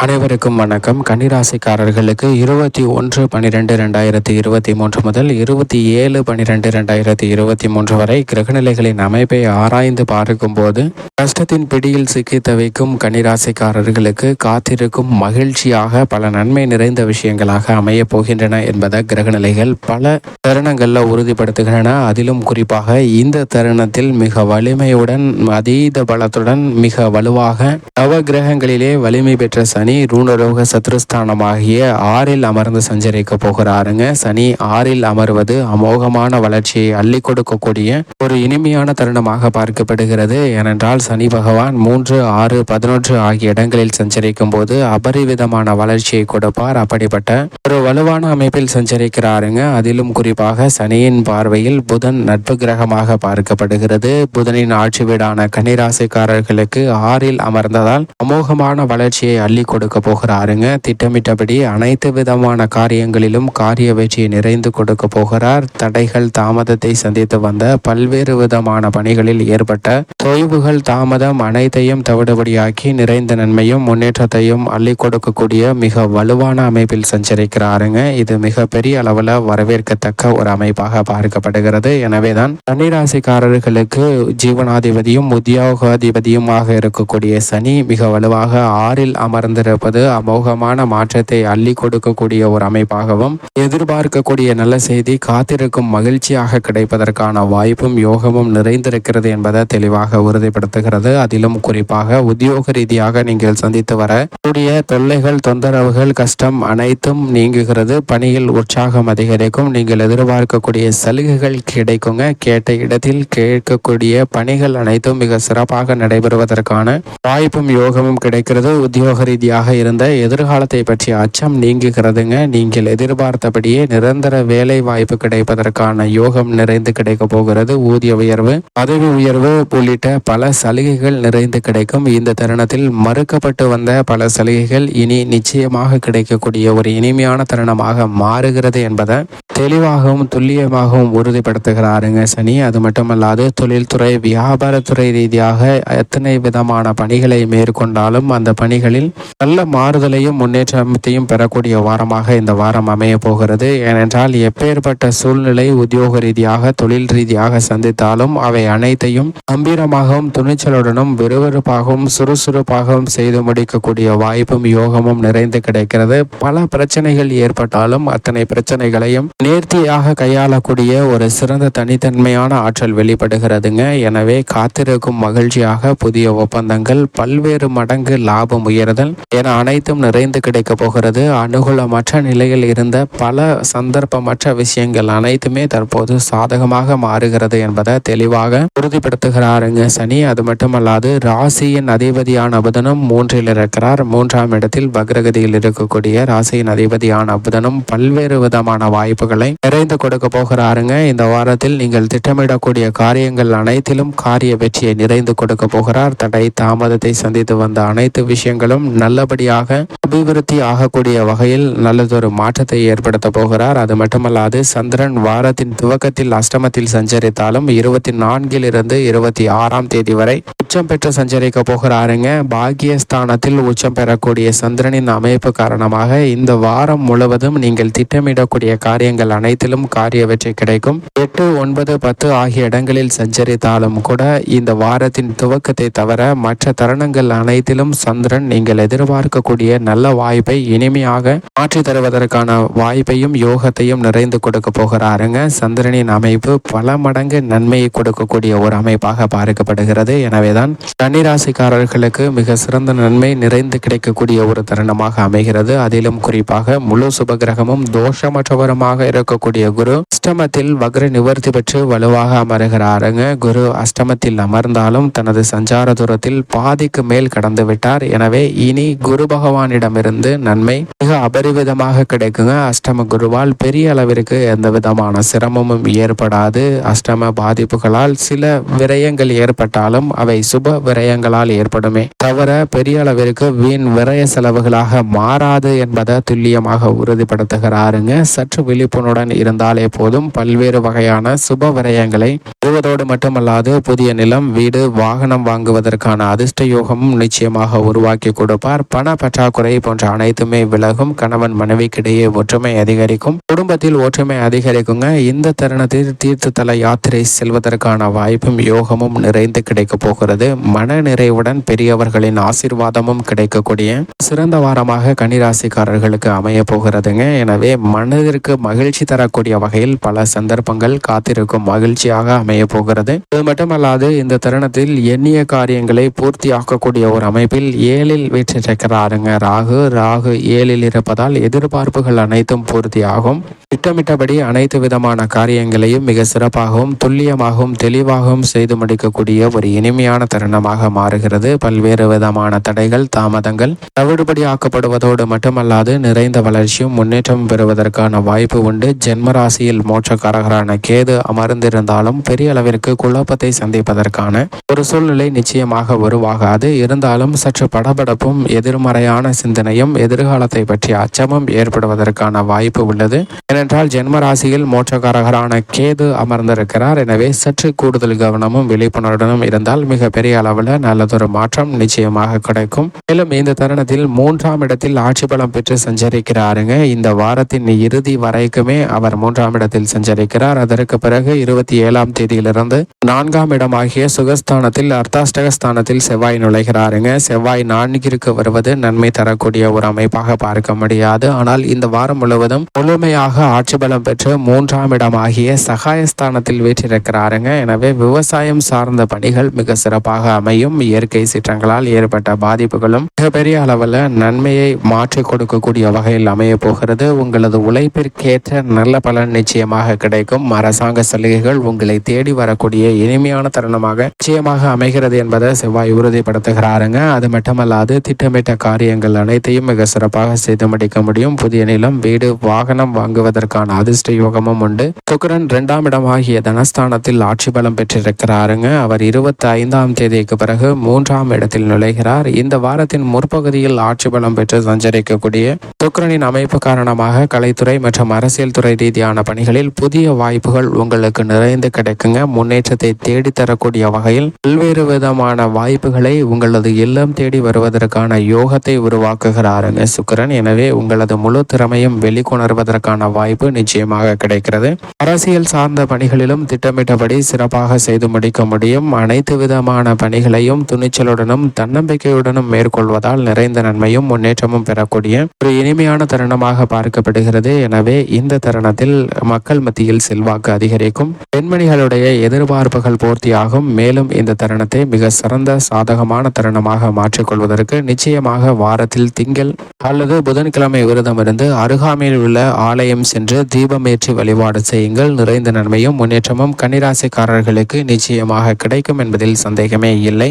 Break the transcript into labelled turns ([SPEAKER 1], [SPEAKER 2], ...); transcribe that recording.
[SPEAKER 1] அனைவருக்கும் வணக்கம். கன்னிராசிக்காரர்களுக்கு இருபத்தி ஒன்று பனிரெண்டு ரெண்டாயிரத்தி இருபத்தி மூன்று முதல் இருபத்தி ஏழு பனிரெண்டு ரெண்டாயிரத்தி இருபத்தி மூன்று வரை கிரகநிலைகளின் அமைப்பை ஆராய்ந்து பார்க்கும் போது கஷ்டத்தின் பிடியில் சிக்கி தவிக்கும் கன்னிராசிக்காரர்களுக்கு காத்திருக்கும் மகிழ்ச்சியாக பல நன்மை நிறைந்த விஷயங்களாக அமையப் போகின்றன என்பதை கிரகநிலைகள் பல தருணங்களில் உறுதிப்படுத்துகின்றன. அதிலும் குறிப்பாக இந்த தருணத்தில் மிக வலிமையுடன் அதீத பலத்துடன் மிக வலுவாக நவ கிரகங்களிலே வலிமை பெற்ற சனி சனி ரூணரோக சத்ருஸ்தானமாகிய ஆறில் அமர்ந்து சஞ்சரிக்க போகிறாருங்க. சனி ஆறில் அமர்வது அமோகமான வளர்ச்சியை அள்ளி கொடுக்கக்கூடிய ஒரு இனிமையான தருணமாக பார்க்கப்படுகிறது. ஏனென்றால் சனி பகவான் மூன்று ஆறு பதினொன்று ஆகிய இடங்களில் சஞ்சரிக்கும் போது அபரிவிதமான வளர்ச்சியை கொடுப்பார். அப்படிப்பட்ட ஒரு வலுவான அமைப்பில் சஞ்சரிக்கிறாருங்க. அதிலும் குறிப்பாக சனியின் பார்வையில் புதன் நட்பு கிரகமாக பார்க்கப்படுகிறது. புதனின் ஆட்சி வீடான கன்னிராசிக்காரர்களுக்கு ஆறில் அமர்ந்ததால் அமோகமான வளர்ச்சியை அள்ளி கொடுக்க போகிறாருங்க திட்டமிட்டபடி அனைத்து விதமான காரியங்களிலும் காரிய வெற்றியை நிறைந்து கொடுக்க போகிறார். தடைகள் தாமதத்தை சந்தித்து வந்த பல்வேறு விதமான பணிகளில் ஏற்பட்ட தொய்வுகள் தாமதம் அனைத்தையும் தவிடுபடியாக்கி நிறைந்த நன்மையும் முன்னேற்றத்தையும் அள்ளி கொடுக்கக்கூடிய மிக வலுவான அமைப்பில் சஞ்சரிக்கிறாருங்க இது மிக பெரிய அளவில் வரவேற்கத்தக்க ஒரு அமைப்பாக பார்க்கப்படுகிறது. எனவேதான் தண்ணீராசிக்காரர்களுக்கு ஜீவனாதிபதியும் உத்தியோகாதிபதியுமாக இருக்கக்கூடிய சனி மிக வலுவாக ஆறில் அமர்ந்த இருப்பது அமோகமான மாற்றத்தை அள்ளி கொடுக்கக்கூடிய ஒரு அமைப்பாகவும் எதிர்பார்க்கக்கூடிய நல்ல செய்தி காத்திருக்கும் மகிழ்ச்சியாக கிடைப்பதற்கான வாய்ப்பும் யோகமும் நிறைந்திருக்கிறது என்பதை தெளிவாக உறுதிப்படுத்துகிறது. அதிலும் குறிப்பாக உத்தியோக ரீதியாக நீங்கள் சந்தித்து வர கூடிய தொல்லைகள் தொந்தரவுகள் கஷ்டம் அனைத்தும் நீங்குகிறது. பணியில் உற்சாகம் அதிகரிக்கும். நீங்கள் எதிர்பார்க்கக்கூடிய சலுகைகள் கிடைக்குங்க. கேட்ட இடத்தில் கேட்கக்கூடிய பணிகள் அனைத்தும் மிக சிறப்பாக நடைபெறுவதற்கான வாய்ப்பும் யோகமும் கிடைக்கிறது. உத்தியோக ரீதியாக ரீதியாக இருந்த எதிர்காலத்தை பற்றிய அச்சம் நீங்குகிறதுங்க. நீங்கள் எதிர்பார்த்தபடியே நிரந்தர வேலை வாய்ப்பு கிடைப்பதற்கான யோகம் நிறைந்து கிடைக்க போகிறது. ஊதிய உயர்வு பதவி உயர்வு உள்ளிட்ட பல சலுகைகள் நிறைந்து கிடைக்கும். இந்த தருணத்தில் மறுக்கப்பட்டு வந்த பல சலுகைகள் இனி நிச்சயமாக கிடைக்கக்கூடிய ஒரு இனிமையான தருணமாக மாறுகிறது என்பதை தெளிவாகவும் துல்லியமாகவும் உறுதிப்படுத்துகிறாருங்க சனி. அது மட்டுமல்லாது தொழில்துறை வியாபாரத்துறை ரீதியாக எத்தனை விதமான பணிகளை மேற்கொண்டாலும் அந்த பணிகளில் நல்ல மாறுதலையும் முன்னேற்றத்தையும் பெறக்கூடிய வாரமாக இந்த வாரம் அமைய போகிறது. ஏனென்றால் எப்பேற்பட்ட சூழ்நிலை உத்தியோக ரீதியாக தொழில் ரீதியாக சந்தித்தாலும் அவை அனைத்தையும் கம்பீரமாகவும் துணிச்சலுடனும் விறுவிறுப்பாகவும் சுறுசுறுப்பாகவும் செய்து முடிக்கக்கூடிய வாய்ப்பும் யோகமும் நிறைந்து கிடைக்கிறது. பல பிரச்சனைகள் ஏற்பட்டாலும் அத்தனை பிரச்சனைகளையும் நேர்த்தியாக கையாளக்கூடிய ஒரு சிறந்த தனித்தன்மையான ஆற்றல் வெளிப்படுகிறதுங்க. எனவே காத்திருக்கும் மகிழ்ச்சியாக புதிய ஒப்பந்தங்கள் பல்வேறு மடங்கு லாபம் உயர்தல் என அனைத்தும் நிறைந்து கிடைக்க போகிறது. அனுகூலமற்ற நிலையில் இருந்த பல சந்தர்ப்பமற்ற விஷயங்கள் அனைத்துமே தற்போது சாதகமாக மாறுகிறது என்பதை தெளிவாக உறுதிப்படுத்துகிறாருங்க சனி. அது மட்டுமல்லாது ராசியின் அதிபதியான புதனும் மூன்றில் இருக்கிறார். மூன்றாம் இடத்தில் பக்ரகதியில் இருக்கக்கூடிய ராசியின் அதிபதியான புதனும் பல்வேறு விதமான வாய்ப்புகள் நிறைந்து கொடுக்க போகிறாருங்க. இந்த வாரத்தில் நீங்கள் திட்டமிடக்கூடிய காரியங்கள் அனைத்திலும் காரிய வெற்றியை நிறைந்து கொடுக்க போகிறார். தடை தாமதத்தை சந்தித்து வந்த அனைத்து விஷயங்களும் நல்லபடியாக அபிவிருத்தி ஆகக்கூடிய வகையில் நல்லதொரு மாற்றத்தை ஏற்படுத்த போகிறார். அது மட்டுமல்லாது சந்திரன் வாரத்தின் துவக்கத்தில் அஷ்டமத்தில் சஞ்சரித்தாலும் இருபத்தி நான்கில் இருந்து இருபத்தி ஆறாம் தேதி வரை உச்சம் பெற்று சஞ்சரிக்க போகிறாருங்க. பாக்கியஸ்தானத்தில் உச்சம் பெறக்கூடிய சந்திரனின் அமைப்பு காரணமாக இந்த வாரம் முழுவதும் நீங்கள் திட்டமிடக்கூடிய காரியங்கள் அனைத்திலும் காரிய வெற்றி கிடைக்கும். எட்டு ஒன்பது பத்து ஆகிய இடங்களில் சஞ்சரித்தாலும் கூட இந்த வாரத்தின் துவக்கத்தை தவிர மற்ற தருணங்கள் அனைத்திலும் சந்திரன் நீங்கள் எதிர்பார்க்கக்கூடிய நல்ல வாய்ப்பை இனிமையாக மாற்றி தருவதற்கான வாய்ப்பையும் யோகத்தையும் நிறைந்து கொடுக்க போகிறாருங்க. சந்திரனின் அமைப்பு பல மடங்கு நன்மையை கொடுக்கக்கூடிய ஒரு அமைப்பாக பார்க்கப்படுகிறது எனவேதான் கன்னிராசிக்காரர்களுக்கு மிக சிறந்த நன்மை நிறைந்து கிடைக்கக்கூடிய ஒரு தருணமாக அமைகிறது. அதிலும் குறிப்பாக முழு சுபகிரகமும் தோஷமற்றவருமாக இருக்கக்கூடிய குரு அஷ்டமத்தில் வக்ர நிவர்த்தி பெற்று வலுவாக அமருகிறாருங்க. குரு அஷ்டமத்தில் அமர்ந்தாலும் தனது சஞ்சார தூரத்தில் பாதிக்கு மேல் கடந்து விட்டார். எனவே இனி குரு பகவானிடமிருந்து நன்மை மிக அபரிவிதமாக கிடைக்குங்க. அஷ்டம குருவால் பெரிய அளவிற்கு எந்த விதமான சிரமமும் ஏற்படாது. அஷ்டம பாதிப்புகளால் சில விரயங்கள் ஏற்பட்டாலும் அவை சுப விரயங்களால் ஏற்படுமே தவிர பெரிய அளவிற்கு வீண் விரய செலவுகளாக மாறாது என்பதை துல்லியமாக உறுதிப்படுத்துகிறாருங்க. சற்று விழிப்புணுடன் இருந்தாலே போதும். பல்வேறு வகையான சுப விரயங்களை பெறுவதோடு மட்டுமல்லாது புதிய நிலம் வீடு வாகனம் வாங்குவதற்கான அதிர்ஷ்ட யோகமும் நிச்சயமாக உருவாக்கி கொடுப்பார். பண பற்றாக்குறை போன்ற அனைத்துமே விலகும். கணவன் மனைவிக்கிடையே ஒற்றுமை அதிகரிக்கும். குடும்பத்தில் ஒற்றுமை அதிகரிக்குங்க. இந்த தருணத்தில் தீர்த்த தல யாத்திரை செல்வதற்கான வாய்ப்பும் யோகமும் நிறைந்து கிடைக்க போகிறது. மன நிறைவுடன் பெரியவர்களின் ஆசீர்வாதமும் கிடைக்கக்கூடிய சிறந்த வாரமாக கன்னிராசிக்காரர்களுக்கு அமைய போகிறதுங்க. எனவே மனதிற்கு மகிழ்ச்சி மகிழ்ச்சி தரக்கூடிய வகையில் பல சந்தர்ப்பங்கள் காத்திருக்கும் மகிழ்ச்சியாக அமைய போகிறது. அது மட்டுமல்லாது இந்த தருணத்தில் எண்ணிய காரியங்களை பூர்த்தி ஆக்கக்கூடிய ஒரு அமைப்பில் ஏழில் வீற்றிருக்கிறாருங்க ராகு ராகு ஏழில் இருப்பதால் எதிர்பார்ப்புகள் அனைத்தும் பூர்த்தியாகும். திட்டமிட்டபடி அனைத்து விதமான காரியங்களையும் மிக சிறப்பாகவும் துல்லியமாகவும் தெளிவாகவும் செய்து முடிக்கக்கூடிய ஒரு இனிமையான தருணமாக மாறுகிறது. பல்வேறு விதமான தடைகள் தாமதங்கள் தவிடுபடியாக்கப்படுவதோடு மட்டுமல்லாது நிறைந்த வளர்ச்சியும் முன்னேற்றம் பெறுவதற்கான வாய்ப்பு உண்டு ஜென்மராசியில் மோட்சக்காரகரான கேது அமர்ந்திருந்தாலும் பெரிய அளவிற்கு குழப்பத்தை சந்திப்பதற்கான ஒரு சூழ்நிலை நிச்சயமாக உருவாகாது. இருந்தாலும் சற்று படபடப்பும் எதிர்மறையான சிந்தனையும் எதிர்காலத்தை பற்றிய அச்சமும் ஏற்படுவதற்கான வாய்ப்பு உள்ளது. ஏனென்றால் ஜென்ம ராசியில் மோட்சக்காரகரான கேது அமர்ந்திருக்கிறார். எனவே சற்று கூடுதல் கவனமும் விழிப்புணர்வுடனும் இருந்தால் மிக பெரிய அளவில் நல்லதொரு மாற்றம் நிச்சயமாக கிடைக்கும். மேலும் இந்த தருணத்தில் மூன்றாம் இடத்தில் ஆட்சி பலம் பெற்று சஞ்சரிக்கிறாருங்க. இந்த வாரத்தின் இறுதி வரைக்கும் அவர் மூன்றாம் இடத்தில் சஞ்சரிக்கிறார் அதற்கு பிறகு இருபத்தி ஏழாம் தேதியிலிருந்து நான்காம் இடமாகிய சுகஸ்தானத்தில் அர்த்தாஷ்டகஸ்தானத்தில் செவ்வாய் நுழைகிறாருங்க செவ்வாய் நான்கிற்கு வருவது நன்மை தரக்கூடிய ஒரு அமைப்பாக பார்க்க முடியாது. ஆனால் இந்த வாரம் முழுவதும் முழுமையாக ஆட்சி பலம் பெற்று மூன்றாம் இடமாகிய சகாயஸ்தானத்தில் வீற்றிருக்கிறாருங்க எனவே விவசாயம் சார்ந்த பணிகள் மிக சிறப்பாக அமையும். இயற்கை சீற்றங்களால் ஏற்பட்ட பாதிப்புகளும் மிகப்பெரிய அளவில் நன்மையை மாற்றி கொடுக்கக்கூடிய வகையில் அமைய போகிறது. உங்களது உழைப்பிற்கேற்ற நல்ல பலன் நிச்சயமாக கிடைக்கும். அரசாங்க சலுகைகள் உங்களை தேடி வரக்கூடிய இனிமையான தருணமாக நிச்சயமாக அமைகிறது என்பதை செவ்வாய் உறுதிப்படுத்துகிறாருங்க. அது மட்டுமல்லாது திட்டமிட்ட காரியங்கள் அனைத்தையும் மிக சிறப்பாக செய்து முடிக்க முடியும். புதிய நிலம் வீடு வாகனம் வாங்குவதற்கான அதிர்ஷ்ட யோகமும் உண்டு. சுக்கரன் இரண்டாம் இடமாகிய தனஸ்தானத்தில் ஆட்சி பலம் பெற்றிருக்கிறாருங்க. அவர் இருபத்தி ஐந்தாம் தேதிக்கு பிறகு மூன்றாம் இடத்தில் நுழைகிறார். இந்த வாரத்தின் முற்பகுதியில் ஆட்சி பலம் பெற்று சஞ்சரிக்கக்கூடிய சுக்கரனின் அமைப்பு காரணமாக கலைத்துறை மற்றும் அரசியல் துறை ரீதியான பணிகளில் புதிய வாய்ப்புகள் உங்களுக்கு நிறைந்து கிடைக்குங்க. முன்னேற்றத்தை தேடித்தரக்கூடிய வகையில் பல்வேறு விதமான வாய்ப்புகளை உங்களது இல்லம் தேடி வருவதற்கான யோகத்தை உருவாக்குகிறாருங்க சுக்கரன். எனவே உங்களது முழு திறமையும் வெளிக்கொணர்வதற்கான வாய்ப்பு நிச்சயமாக கிடைக்கிறது. அரசியல் சார்ந்த பணிகளிலும் திட்டமிட்டபடி சிறப்பாக செய்து முடிக்க முடியும். அனைத்து விதமான பணிகளையும் துணிச்சலுடனும் தன்னம்பிக்கையுடனும் மேற்கொள்வதால் நிறைந்த நன்மையும் முன்னேற்றமும் பெறக்கூடிய ஒரு இனிமையான தருணமாக பார்க்கப்படுகிறது. எனவே இந்த இந்த தருணத்தில் மக்கள் மத்தியில் செல்வாக்கு அதிகரிக்கும். பெண்மணிகளுடைய எதிர்பார்ப்புகள் பூர்த்தியாகும். மேலும் இந்த தருணத்தை மிக சிறந்த சாதகமான தருணமாக மாற்றிக்கொள்வதற்கு நிச்சயமாக வாரத்தில் திங்கள் அல்லது புதன்கிழமை விரதம் இருந்து அருகாமையில் உள்ள ஆலயம் சென்று தீபமேற்றி வழிபாடு செய்யுங்கள். நிறைந்த நன்மையும் முன்னேற்றமும் கன்னிராசிக்காரர்களுக்கு நிச்சயமாக கிடைக்கும் என்பதில் சந்தேகமே இல்லை.